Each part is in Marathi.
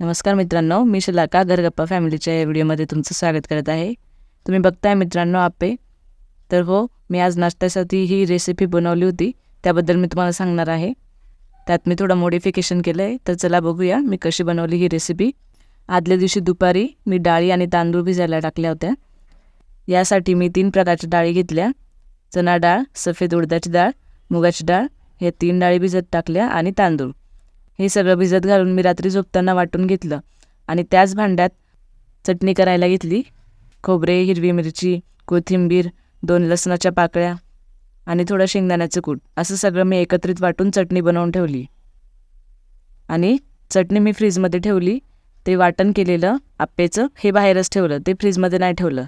नमस्कार मित्रांनो मी शलाका घरगप्पा फॅमिलीच्या या व्हिडिओमध्ये तुमचं स्वागत करत आहे. तुम्ही बघताय मित्रांनो आपे. तर हो मी आज नाश्त्यासाठी ही रेसिपी बनवली होती त्याबद्दल मी तुम्हाला सांगणार आहे. त्यात मी थोडं मॉडिफिकेशन केलं आहे तर चला बघूया मी कशी बनवली ही रेसिपी आदल्या दिवशी दुपारी मी डाळी आणि तांदूळ भिजायला टाकल्या होत्या. यासाठी मी तीन प्रकारच्या डाळी घेतल्या. चणा डाळ सफेद उडदाची डाळ मुगाची डाळ हे तीन डाळी भिजत टाकल्या आणि तांदूळ. हे सगळं भिजत घालून मी रात्री झोपताना वाटून घेतलं आणि त्याच भांड्यात चटणी करायला घेतली. खोबरे हिरवी मिरची कोथिंबीर दोन लसणाच्या पाकळ्या आणि थोडं शेंगदाण्याचं कूट. असं सगळं मी एकत्रित वाटून चटणी बनवून ठेवली. आणि चटणी मी फ्रीजमध्ये ठेवली. ते वाटण केलेलं आप्पेचं हे बाहेरच ठेवलं. ते फ्रीजमध्ये नाही ठेवलं.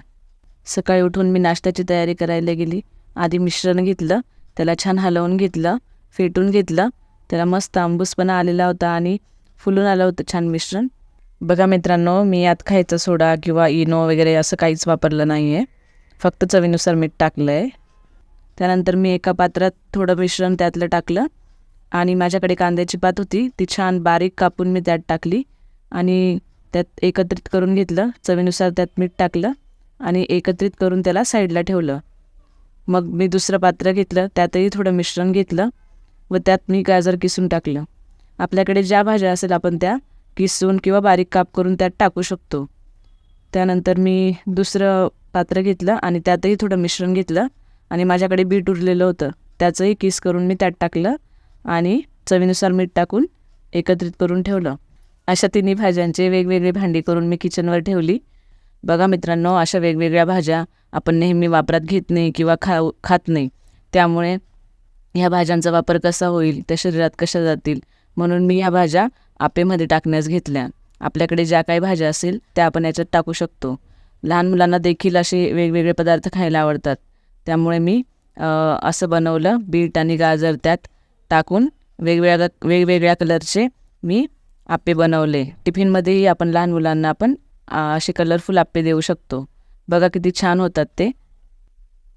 सकाळी उठून मी नाश्त्याची तयारी करायला गेली. आधी मिश्रण घेतलं. त्याला छान हलवून घेतलं. फेटून घेतलं. त्याला मस्त आंबूसपणा आलेला होता आणि फुलून आलं होतं छान मिश्रण. बघा मित्रांनो मी यात खायचा सोडा किंवा इनो वगैरे असं काहीच वापरलं नाही आहे फक्त चवीनुसार मीठ टाकलं आहे त्यानंतर मी एका पात्रात थोडं मिश्रण त्यातलं टाकलं आणि माझ्याकडे कांद्याची पात होती ती छान बारीक कापून मी त्यात टाकली आणि त्यात एकत्रित करून घेतलं चवीनुसार त्यात मीठ टाकलं आणि एकत्रित करून त्याला साईडला ठेवलं. मग मी दुसरं पात्र घेतलं त्यातही थोडं मिश्रण घेतलं व त्यात मी गाजर किसून टाकलं. आपल्याकडे ज्या भाज्या असेल आपण त्या किसून किंवा बारीक काप करून त्यात टाकू शकतो. त्यानंतर मी दुसरं पात्र घेतलं आणि त्यातही थोडं मिश्रण घेतलं आणि माझ्याकडे बीट उरलेलं होतं. त्याचंही किस करून मी त्यात टाकलं आणि चवीनुसार मीठ टाकून एकत्रित करून ठेवलं. अशा तिन्ही भाज्यांचे वेगवेगळे भांडी करून मी किचनवर ठेवली. बघा मित्रांनो अशा वेगवेगळ्या भाज्या आपण नेहमी वापरात घेत नाही किंवा खाऊ खात नाही. त्यामुळे ह्या भाज्यांचा वापर कसा होईल? त्या शरीरात कशा जातील? म्हणून मी ह्या भाज्या आपेमध्ये टाकण्यास घेतल्या. आपल्याकडे ज्या काही भाज्या असेल त्या आपण याच्यात टाकू शकतो. लहान मुलांना देखील असे वेगवेगळे पदार्थ खायला आवडतात. त्यामुळे मी असं बनवलं. बीट आणि गाजर त्यात टाकून वेगवेगळ्या वेगवेगळ्या कलरचे मी आप्पे बनवले. टिफिनमध्येही आपण लहान मुलांना आपण असे कलरफुल आप्पे देऊ शकतो. बघा किती छान होतात ते.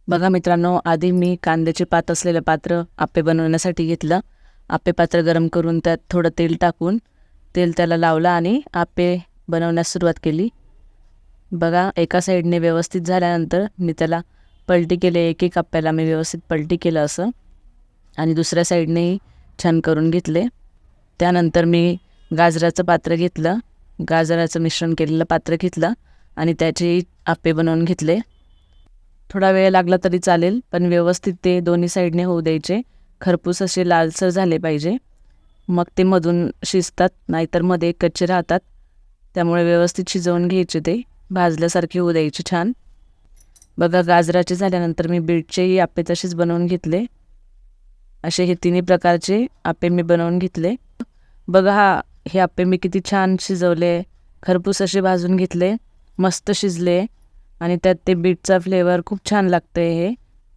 बघा मित्रांनो आधी मी कांद्याचे पात असलेलं पात्र आप्पे बनवण्यासाठी घेतलं. आप्पे पात्र गरम करून त्यात थोडं तेल टाकून तेल त्याला लावलं आणि आप्पे बनवण्यास सुरुवात केली. बघा एका साईडने व्यवस्थित झाल्यानंतर मी त्याला पलटी केले एक एक आप्याला मी व्यवस्थित पलटी केलं असं. आणि दुसऱ्या साईडनेही छान करून घेतले. त्यानंतर मी गाजराचं पात्र घेतलं. गाजराचं मिश्रण केलेलं पात्र घेतलं आणि त्याचे आप्पे बनवून घेतले. थोडा वेळ लागला तरी चालेल पण व्यवस्थित ते दोन्ही साईडने होऊ द्यायचे. खरपूस असे लालसर झाले पाहिजे. मग ते मधून शिजतात नाहीतरमध्ये कच्चे राहतात. त्यामुळे व्यवस्थित शिजवून घ्यायचे ते. भाजल्यासारखे होऊ द्यायचे छान. बघा गाजराचे झाल्यानंतर मी बीटचेही आप्पे तसेच बनवून घेतले. असे हे तिन्ही प्रकारचे आप्पे मी बनवून घेतले. बघा हा हे आप्पे मी किती छान शिजवले. खरपूस असे भाजून घेतले. मस्त शिजले. आणि त्यात ते बीटचा फ्लेवर खूप छान लागतं आहे हे.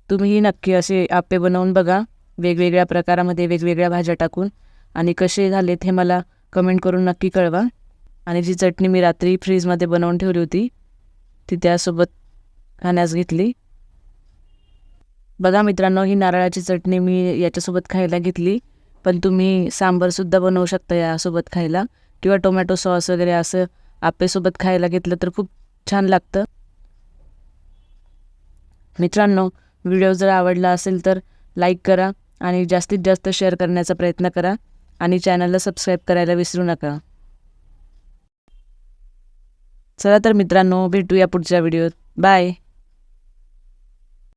तुम्हीही नक्की असे आप्पे बनवून बघा. वेगवेगळ्या प्रकारामध्ये वेगवेगळ्या भाज्या टाकून. आणि कसे झालेत हे मला कमेंट करून नक्की कळवा. आणि जी चटणी मी रात्री फ्रीजमध्ये बनवून ठेवली होती ती त्यासोबत खाण्यास घेतली. बघा मित्रांनो ही नारळाची चटणी मी याच्यासोबत खायला घेतली. पण तुम्ही सांबरसुद्धा बनवू शकता यासोबत खायला. किंवा टोमॅटो सॉस वगैरे असं आप्पेसोबत खायला घेतलं तर खूप छान लागतं. मित्रांनो व्हिडिओ जर आवडला असेल तर लाईक करा आणि जास्तीत जास्त शेअर करण्याचा प्रयत्न करा आणि चॅनलला सबस्क्राईब करायला विसरू नका. चला तर मित्रांनो भेटूया पुढच्या व्हिडिओत. बाय!